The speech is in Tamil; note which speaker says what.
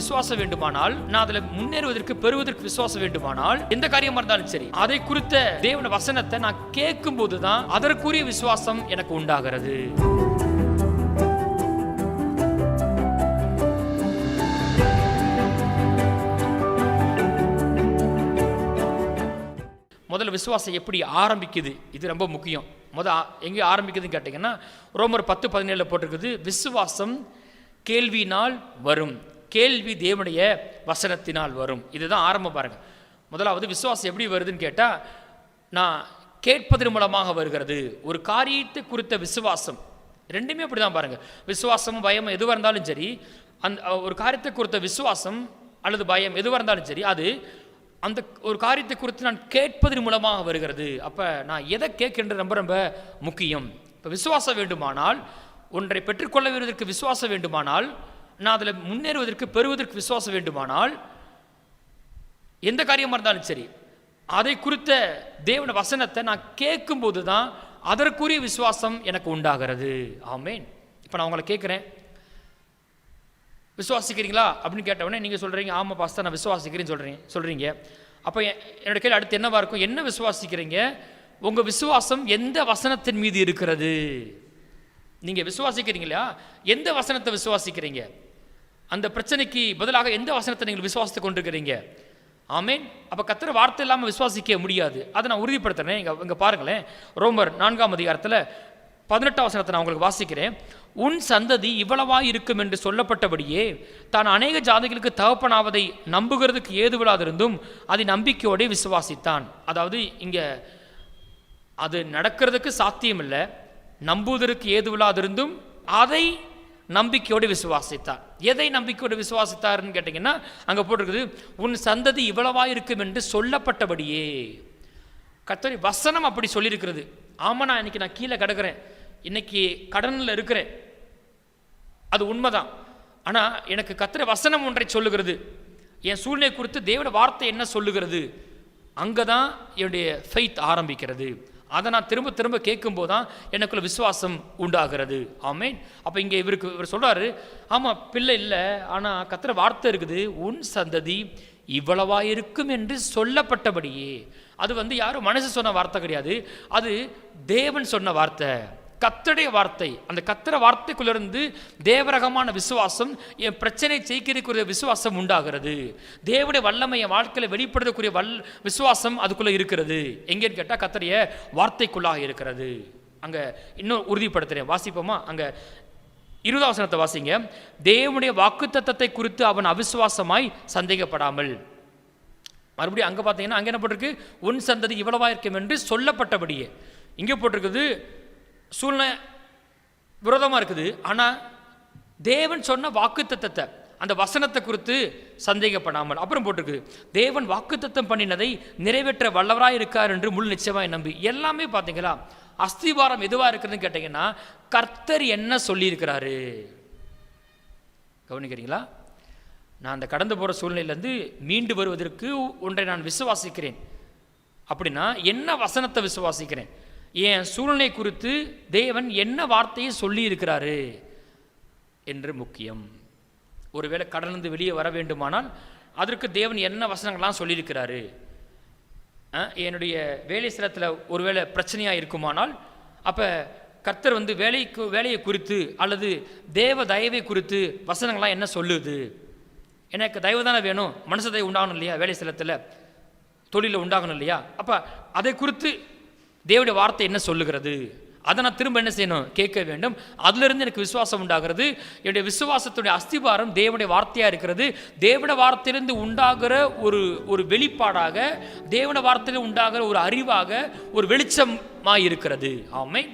Speaker 1: விசுவாசம் வேண்டுமானால் நான் அதுல முன்னேறுவதற்கு பெறுவதற்கு விசுவாசம் வேண்டுமானால் எந்த காரியமா இருந்தாலும் சரி அதை குறித்த தேவன வசனத்தை நான் கேட்கும் போதுதான் அதற்குரிய விசுவாசம் எனக்கு உண்டாகிறது. முதல்ல விசுவாசம் எப்படி ஆரம்பிக்குது? இது ரொம்ப முக்கியம். முதல் எங்கே ஆரம்பிக்குதுன்னு கேட்டிங்கன்னா ரோமர் பத்து பதினேழில் போட்டிருக்குது விசுவாசம் கேள்வினால் வரும். கேள்வி தேவனுடைய வசனத்தினால் வரும். இதுதான் ஆரம்பம் பாருங்கள் முதலாவது விசுவாசம் எப்படி வருதுன்னு கேட்டால் நான் கேட்பதன் மூலமாக வருகிறது. ஒரு காரியத்தை குறித்த விசுவாசம். ரெண்டுமே அப்படி தான் பாருங்கள் விசுவாசமும் பயம் எதுவாக இருந்தாலும் சரி அந்த ஒரு காரியத்தை குறித்த விசுவாசம் அல்லது பயம் எதுவாக இருந்தாலும் சரி அது அந்த ஒரு காரியத்தை குறித்து நான் கேட்பதன் மூலமாக வருகிறது. அப்போ நான் எதை கேட்கின்றது ரொம்ப ரொம்ப முக்கியம். இப்போ விசுவாசம் வேண்டுமானால் ஒன்றை பெற்றுக்கொள்ள வருவதற்கு விசுவாசம் வேண்டுமானால் நான் அதில் முன்னேறுவதற்கு பெறுவதற்கு விசுவாசம் வேண்டுமானால் எந்த காரியமாக இருந்தாலும் சரி அதை குறித்த தேவன வசனத்தை நான் கேட்கும்போது தான் அதற்குரிய விசுவாசம் எனக்கு உண்டாகிறது. ஆமேன். இப்போ நான் உங்களை கேட்குறேன். விசுவாசிக்கிறீங்களா? அப்படின்னு கேட்டவுடனே நீங்கள் சொல்கிறீங்க ஆமாம் பாஸ்தா நான் விசுவாசிக்கிறேன்னு சொல்கிறீங்க சொல்கிறீங்க அப்போ என்னோடய கேள்வி அடுத்து என்னவாக இருக்கும்? என்ன விசுவாசிக்கிறீங்க? உங்கள் விசுவாசம் எந்த வசனத்தின் மீது இருக்கிறது? நீங்கள் விசுவாசிக்கிறீங்களா? எந்த வசனத்தை விசுவாசிக்கிறீங்க? அந்த பிரச்சனைக்கு பதிலாக எந்த வசனத்தை நீங்கள் விசுவாசித்து கொண்டிருக்கிறீங்க? ஆமேன். அப்போ கத்துற வார்த்தை இல்லாமல் விசுவாசிக்க முடியாது. அதை நான் உறுதிப்படுத்துறேன். இங்கே இங்கே பாருங்களேன். ரோமர் நான்காம் அதிகாரத்தில் பதினெட்டாம் வசனத்தை நான் உங்களுக்கு வாசிக்கிறேன். உன் சந்ததி இவ்வளவாய் இருக்கும் என்று சொல்லப்பட்டபடியே தான் அநேக ஜாதிகளுக்கு தகப்பனாவதை நம்புகிறதுக்கு ஏதுவிடாதிருந்தும் அதை நம்பிக்கையோடே விசுவாசித்தான். அதாவது இங்கே அது நடக்கிறதுக்கு சாத்தியம் இல்லை நம்புவதற்கு ஏதுவில்லாதிருந்தும் அதை நம்பிக்கையோடு விசுவாசித்தார். எதை நம்பிக்கையோடு விசுவாசித்தார்னு கேட்டிங்கன்னா அங்கே போட்டிருக்குது உன் சந்ததி இவ்வளவா இருக்கும் என்று சொல்லப்பட்டபடியே. கத்தரி வசனம் அப்படி சொல்லியிருக்கிறது. ஆமாம் நான் இன்னைக்கு நான் கீழே கிடக்கிறேன். இன்னைக்கு கடனில் இருக்கிறேன். அது உண்மைதான். ஆனால் எனக்கு கத்திர வசனம் ஒன்றை சொல்லுகிறது. என் சூழ்நிலை குறித்து தேவட வார்த்தை என்ன சொல்லுகிறது? அங்கே தான் என்னுடைய ஃபெய்த் ஆரம்பிக்கிறது. அதை நான் திரும்ப திரும்ப கேட்கும்போது தான் எனக்குள்ள விசுவாசம் உண்டாகிறது. ஆமேன். அப்போ இங்கே இவருக்கு இவர் சொல்கிறாரு ஆமாம் பிள்ளை இல்லை ஆனால் கத்திர வார்த்தை இருக்குது உன் சந்ததி இவ்வளவா இருக்கும் என்று சொல்லப்பட்டபடியே. அது வந்து யாரும் மனசு சொன்ன வார்த்தை கிடையாது. அது தேவன் சொன்ன வார்த்தை. கத்தடைய வார்த்தை அந்த கத்திர வார்த்தைக்குள்ளிருந்து தேவரகமான விசுவாசம் என் பிரச்சனை ஜெயிக்கிறதுக்குரிய விசுவாசம் உண்டாகிறது. தேவடைய வல்லமை என் வாழ்க்கையில் வெளிப்படுறதுக்குரிய வல் விசுவாசம் அதுக்குள்ளே இருக்கிறது. எங்கேன்னு கேட்டால் கத்தடைய வார்த்தைக்குள்ளாக இருக்கிறது. அங்கே இன்னும் உறுதிப்படுத்துகிறேன் வாசிப்போமா? அங்கே இருதாசனத்தை வாசிங்க. தேவனுடைய வாக்குத்தத்தத்தை குறித்து அவன் அவிசுவாசமாய் சந்தேகப்படாமல். மறுபடியும் அங்கே பார்த்தீங்கன்னா அங்கே என்ன போட்டிருக்கு? உன் சந்ததி இவ்வளவாக இருக்கும் என்று சொல்லப்பட்டபடியே. இங்கே போட்டிருக்குது சூழ்நிலை விரோதமாக இருக்குது. ஆனால் தேவன் சொன்ன வாக்குத்தத்தத்தை அந்த வசனத்தை குறித்து சந்தேகப்படாமல் அப்புறம் போட்டிருக்குது தேவன் வாக்குத்தத்தம் பண்ணினதை நிறைவேற்ற வல்லவராக இருக்கார் என்று முழு நிச்சயமாக நம்பி. எல்லாமே பார்த்தீங்களா? அஸ்திவாரம் எதுவாக இருக்குதுன்னு கேட்டிங்கன்னா கர்த்தர் என்ன சொல்லியிருக்கிறாரு? கவனிக்கிறீங்களா? நான் அந்த கடந்து போகிற சூழ்நிலையிலேருந்து மீண்டு வருவதற்கு ஒன்றை நான் விசுவாசிக்கிறேன். அப்படின்னா என்ன வசனத்தை விசுவாசிக்கிறேன்? என் சூழ்நிலை குறித்து தேவன் என்ன வார்த்தையை சொல்லியிருக்கிறாரு என்று முக்கியம். ஒருவேளை கடலிருந்து வெளியே வர வேண்டுமானால் அதற்கு தேவன் என்ன வசனங்கள்லாம் சொல்லியிருக்கிறாரு? என்னுடைய வேலை ஸ்தலத்தில் ஒருவேளை பிரச்சனையாக இருக்குமானால் அப்போ கர்த்தர் வந்து வேலைக்கு வேலையை குறித்து அல்லது தேவ தயவை குறித்து வசனங்கள்லாம் என்ன சொல்லுது? எனக்கு தயவு தானே வேணும். மனசு தயவு உண்டாகணும் இல்லையா? வேலை ஸ்தலத்தில் தொழிலில் உண்டாகணும் இல்லையா? அப்போ அதை குறித்து தேவடைய வார்த்தை என்ன சொல்லுகிறது? அதை நான் திரும்ப என்ன செய்யணும்? கேட்க வேண்டும். அதிலிருந்து எனக்கு விசுவாசம் உண்டாகிறது. என்னுடைய விசுவாசத்துடைய அஸ்திபாரம் தேவனுடைய வார்த்தையாக இருக்கிறது. தேவன வார்த்தையிலிருந்து உண்டாகிற ஒரு ஒரு வெளிப்பாடாக தேவன வார்த்தையில் உண்டாகிற ஒரு அறிவாக ஒரு வெளிச்சமாக இருக்கிறது. ஆமை